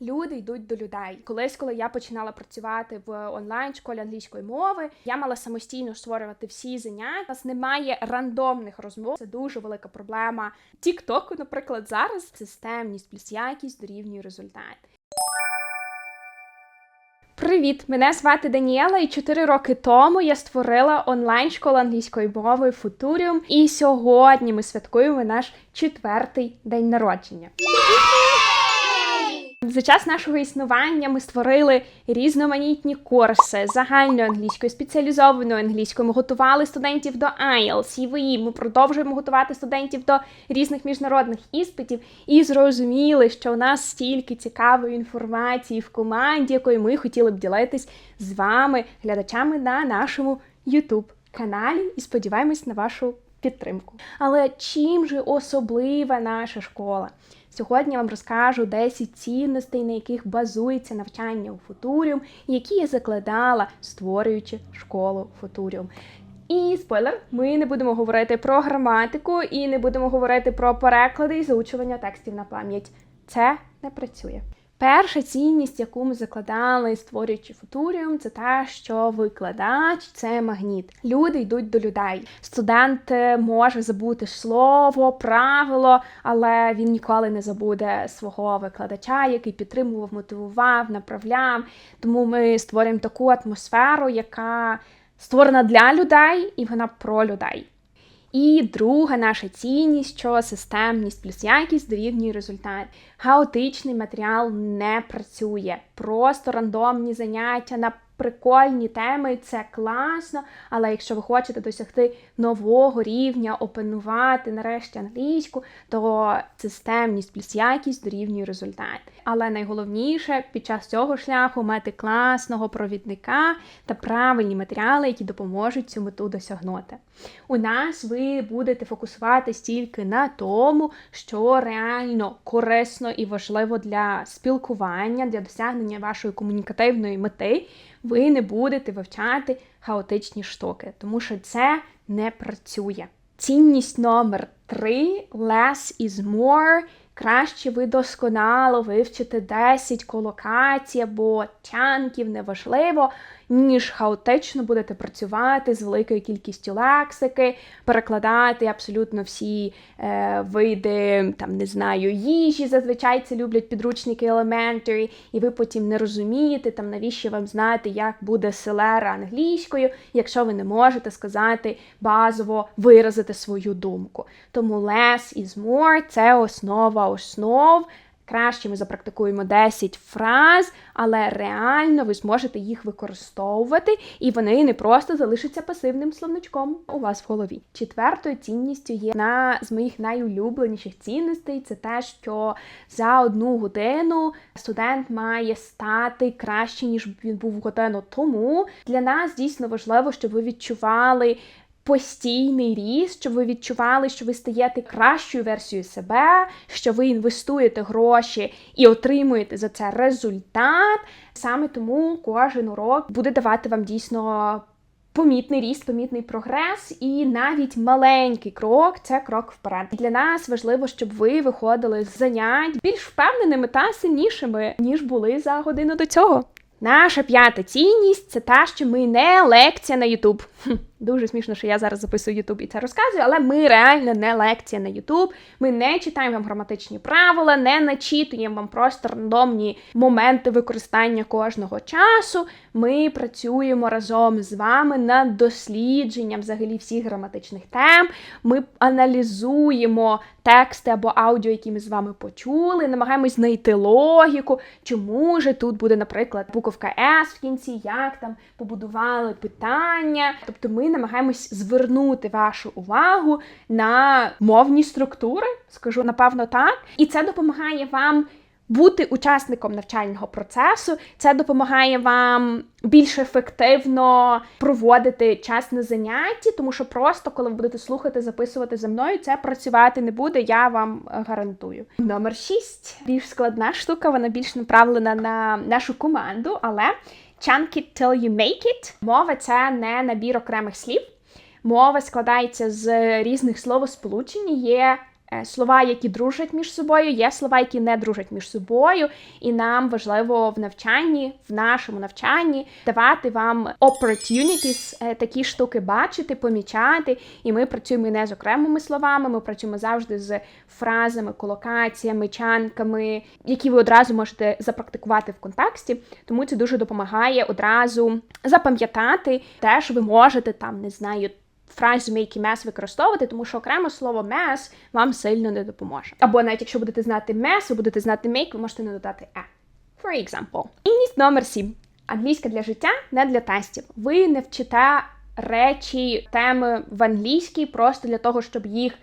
Люди йдуть до людей. Колись, коли я починала працювати в онлайн школі англійської мови, я мала самостійно створювати всі заняття. У нас немає рандомних розмов. Це дуже велика проблема. Тіктоку, наприклад, зараз системність плюс якість дорівнює результат. Привіт! Мене звати Даніела, і 4 роки тому я створила онлайн школу англійської мови Futurium. І сьогодні ми святкуємо наш четвертий день народження. За час нашого існування ми створили різноманітні курси загальної англійської, спеціалізованої англійської. Ми готували студентів до IELTS, EVE, Ми продовжуємо готувати студентів до різних міжнародних іспитів і зрозуміли, що у нас стільки цікавої інформації в команді, якою ми хотіли б ділитись з вами, глядачами на нашому YouTube каналі. І сподіваємось на вашу підтримку. Але чим же особлива наша школа? Сьогодні я вам розкажу 10 цінностей, на яких базується навчання у Футуріум, які я закладала, створюючи школу Футуріум. І спойлер, ми не будемо говорити про граматику і не будемо говорити про переклади і заучування текстів на пам'ять. Це не працює. Перша цінність, яку ми закладали, створюючи футуріум, це те, що викладач це магніт. Люди йдуть до людей. Студент е, може забути слово, правило, але він ніколи не забуде свого викладача, який підтримував, мотивував, направляв. Тому ми створюємо таку атмосферу, яка створена для людей, і вона про людей. І друга наша цінність, що системність плюс якість дорівнює результат. Хаотичний матеріал не працює. Просто рандомні заняття на прикольні теми це класно. Але якщо ви хочете досягти нового рівня, опанувати нарешті англійську, то системність плюс якість дорівнює результат. Але найголовніше під час цього шляху мати класного провідника та правильні матеріали, які допоможуть цю мету досягнути. У нас ви будете фокусуватись тільки на тому, що реально корисно і важливо для спілкування, для досягнення вашої комунікативної мети. Ви не будете вивчати хаотичні штуки, тому що це не працює. Цінність номер три less is more. Краще ви досконало вивчите 10 колокацій або тянків, неважливо, ніж хаотично будете працювати з великою кількістю лексики, перекладати абсолютно всі е, види, там не знаю, їжі. Зазвичай це люблять підручники elementary, і ви потім не розумієте, там навіщо вам знати, як буде селера англійською, якщо ви не можете сказати базово виразити свою думку. Тому less is more – це основа основ. Краще ми запрактикуємо 10 фраз, але реально ви зможете їх використовувати, і вони не просто залишаться пасивним словничком у вас в голові. Четвертою цінністю є одна з моїх найулюбленіших цінностей це те, що за одну годину студент має стати краще, ніж він був годину тому. Для нас дійсно важливо, щоб ви відчували постійний ріст, щоб ви відчували, що ви стаєте кращою версією себе, що ви інвестуєте гроші і отримуєте за це результат. Саме тому кожен урок буде давати вам дійсно. Помітний ріст, помітний прогрес, і навіть маленький крок це крок вперед. Для нас важливо, щоб ви виходили з занять більш впевненими та сильнішими, ніж були за годину до цього. Наша п'ята цінність це та, що ми не лекція на Ютуб. Дуже смішно, що я зараз записую Ютуб і це розказую, але ми реально не лекція на Ютуб. Ми не читаємо вам граматичні правила, не начитуємо вам просто рандомні моменти використання кожного часу. Ми працюємо разом з вами над дослідженням взагалі всіх граматичних тем. Ми аналізуємо тексти або аудіо, які ми з вами почули, намагаємось знайти логіку, чому же тут буде, наприклад, буковка S в кінці, як там побудували питання. Тобто ми намагаємось звернути вашу увагу на мовні структури, скажу напевно так, і це допомагає вам. Бути учасником навчального процесу це допомагає вам більш ефективно проводити час на занятті, тому що просто, коли ви будете слухати, записувати за мною, це працювати не буде, я вам гарантую. Номер 6. більш складна штука, вона більш направлена на нашу команду, але chunk it till you make it. Мова це не набір окремих слів. Мова складається з різних словосполучень. Є слова, які дружать між собою, є слова, які не дружать між собою, і нам важливо в навчанні, в нашому навчанні давати вам opportunities, е, такі штуки бачити, помічати. І ми працюємо не з окремими словами, ми працюємо завжди з фразами, колокаціями, чанками, які ви одразу можете запрактикувати в контексті. Тому це дуже допомагає одразу запам'ятати те, що ви можете там, не знаю. Фразу make і mess використовувати, тому що окремо слово mess вам сильно не допоможе. Або навіть якщо будете знати mess, ви будете знати make, ви можете не додати e. For example. Інність номер 7. Англійська для життя, не для тестів. Ви не вчите речі, теми в англійській просто для того, щоб їх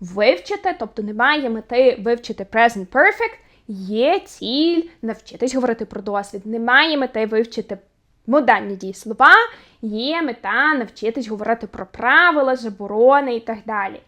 вивчити. Тобто немає мети вивчити present perfect. Є ціль навчитись говорити про досвід. Немає мети вивчити модальні дієслова, є мета навчитись говорити про правила, заборони і так далі.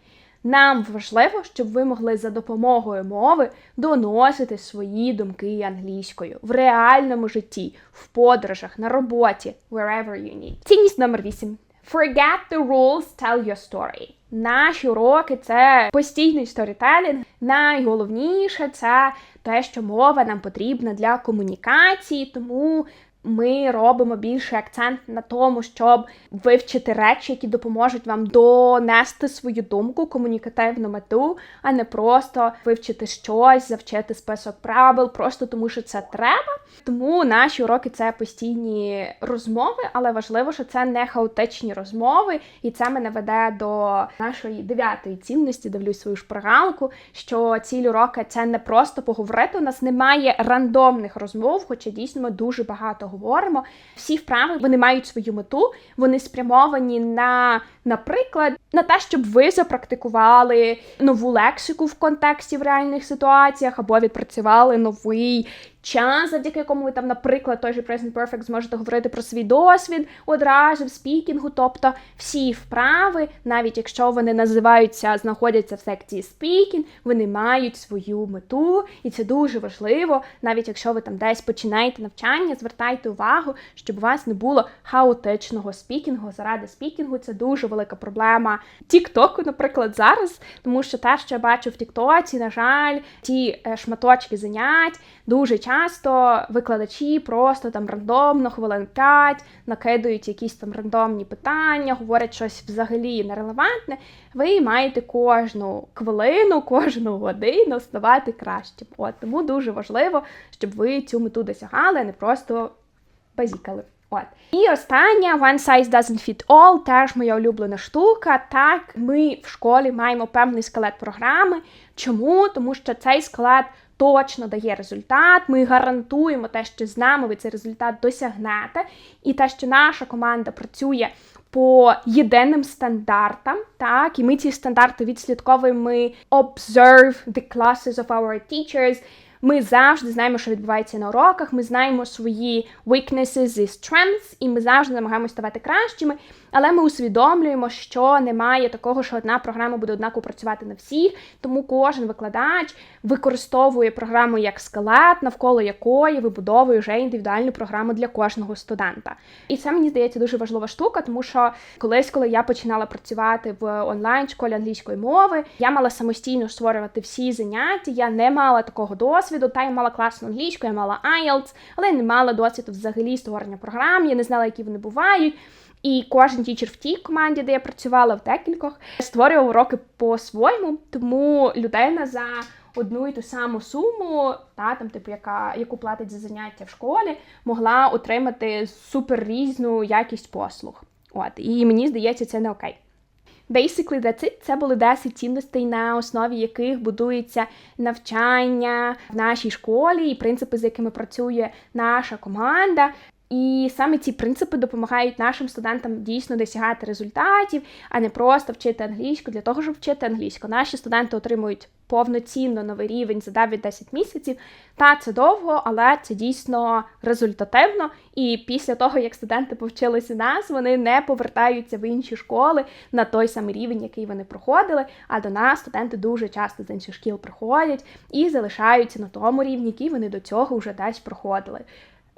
Нам важливо, щоб ви могли за допомогою мови доносити свої думки англійською в реальному житті, в подорожах, на роботі, wherever you need. Цінність номер 8. Forget the rules, tell your story. Наші уроки це постійний сторітелінг. Найголовніше це те, що мова нам потрібна для комунікації, тому ми робимо більший акцент на тому, щоб вивчити речі, які допоможуть вам донести свою думку, комунікативну мету, а не просто вивчити щось, завчити список правил, просто тому що це треба. Тому наші уроки це постійні розмови, але важливо, що це не хаотичні розмови, і це мене веде до нашої дев'ятої цінності. Дивлюсь свою шпаргалку, що ціль урока це не просто поговорити. У нас немає рандомних розмов, хоча дійсно ми дуже багато говоримо. Всі вправи вони мають свою мету, вони спрямовані на, наприклад, на те, щоб ви запрактикували нову лексику в контексті в реальних ситуаціях, або відпрацювали новий час, завдяки якому ви там, наприклад, той же Present Perfect зможете говорити про свій досвід одразу в спікінгу. Тобто всі вправи, навіть якщо вони називаються, знаходяться в секції спікінг, вони мають свою мету, і це дуже важливо. Навіть якщо ви там десь починаєте навчання, звертайте увагу, щоб у вас не було хаотичного спікінгу. Заради спікінгу це дуже велика проблема Тіктоку, наприклад, зараз, тому що те, що я бачу в Тіктоці, на жаль, ті е, шматочки занять дуже часто викладачі просто там рандомно, хвилин 5, накидують якісь там рандомні питання, говорять щось взагалі нерелевантне. Ви маєте кожну хвилину, кожну годину ставати кращим. От тому дуже важливо, щоб ви цю мету досягали, а не просто базікали. От. І остання one size doesn't fit all, теж моя улюблена штука. Так, ми в школі маємо певний скелет програми. Чому? Тому що цей склад точно дає результат. Ми гарантуємо те, що з нами ви цей результат досягнете, і те, що наша команда працює. По єдиним стандартам, так, і ми ці стандарти відслідковуємо. Ми observe the classes of our teachers. Ми завжди знаємо, що відбувається на уроках. Ми знаємо свої weaknesses і strengths, і ми завжди намагаємося ставати кращими. Але ми усвідомлюємо, що немає такого, що одна програма буде однаково працювати на всіх. Тому кожен викладач використовує програму як скелет, навколо якої вибудовує вже індивідуальну програму для кожного студента. І це мені здається дуже важлива штука, тому що колись, коли я починала працювати в онлайн школі англійської мови, я мала самостійно створювати всі заняття. Я не мала такого досвіду. Та я мала класну англійську, я мала IELTS, але не мала досвіду взагалі створення програм. Я не знала, які вони бувають. І кожен тічер в тій команді, де я працювала в декількох, створював уроки по-своєму, тому людина за одну і ту саму суму, та там, типу, яка яку платить за заняття в школі, могла отримати супер різну якість послуг. От і мені здається, це не окей. Basically, that's it. Це були 10 цінностей, на основі яких будується навчання в нашій школі, і принципи, з якими працює наша команда. І саме ці принципи допомагають нашим студентам дійсно досягати результатів, а не просто вчити англійську для того, щоб вчити англійську. Наші студенти отримують повноцінно новий рівень за 9-10 місяців. Та це довго, але це дійсно результативно. І після того, як студенти повчилися нас, вони не повертаються в інші школи на той самий рівень, який вони проходили. А до нас студенти дуже часто з інших шкіл приходять і залишаються на тому рівні, який вони до цього вже десь проходили.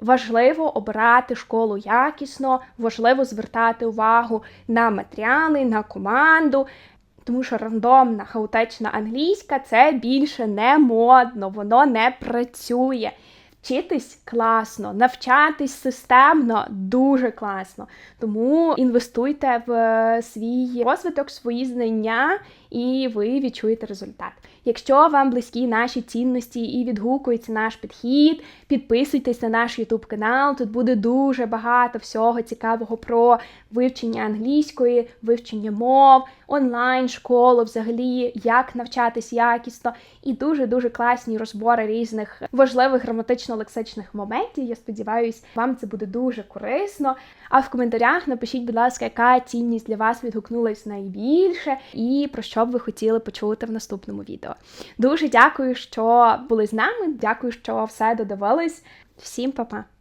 Важливо обирати школу якісно, важливо звертати увагу на матеріали, на команду. Тому що рандомна, хаотична англійська це більше не модно, воно не працює. Вчитись класно, навчатись системно дуже класно. Тому інвестуйте в е, свій розвиток, свої знання, і ви відчуєте результат. Якщо вам близькі наші цінності і відгукується наш підхід, підписуйтесь на наш YouTube канал. Тут буде дуже багато всього цікавого про вивчення англійської, вивчення мов, онлайн школу, взагалі, як навчатись якісно, і дуже дуже класні розбори різних важливих граматично-лексичних моментів. Я сподіваюся, вам це буде дуже корисно. А в коментарях напишіть, будь ласка, яка цінність для вас відгукнулась найбільше, і про що б ви хотіли почути в наступному відео. Дуже дякую, що були з нами. Дякую, що все додивились. Всім па-па!